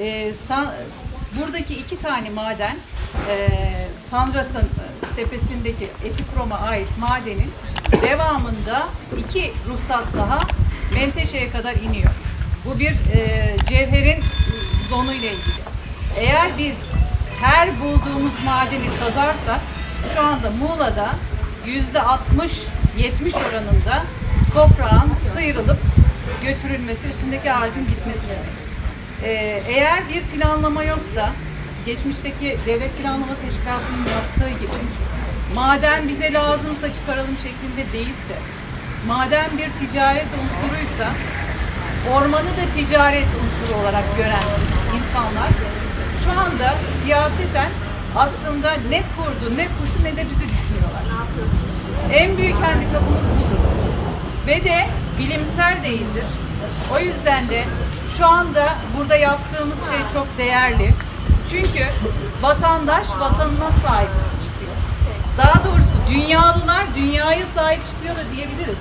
e, san- buradaki iki tane maden e, Sandras'ın e, tepesindeki Etikrom'a ait madenin devamında iki ruhsat daha Menteşe'ye kadar iniyor. Bu bir e, cevherin zonu ile ilgili. Eğer biz her bulduğumuz madeni kazarsak şu anda Muğla'da yüzde 60-70 oranında toprağın sıyrılıp götürülmesi, üstündeki ağacın gitmesi demek. Ee, eğer bir planlama yoksa, geçmişteki devlet planlama teşkilatının yaptığı gibi, maden bize lazımsa çıkaralım şeklinde değilse, maden bir ticaret unsuruysa, ormanı da ticaret unsuru olarak gören insanlar şu anda siyaseten aslında ne kurdu, ne kuşu ne de bizi düşünüyorlar. En büyük handikapımız budur. Ve de bilimsel değildir. O yüzden de şu anda burada yaptığımız şey çok değerli. Çünkü vatandaş vatanına sahip çıkıyor. Daha doğrusu dünyalılar dünyaya sahip çıkıyor da diyebiliriz.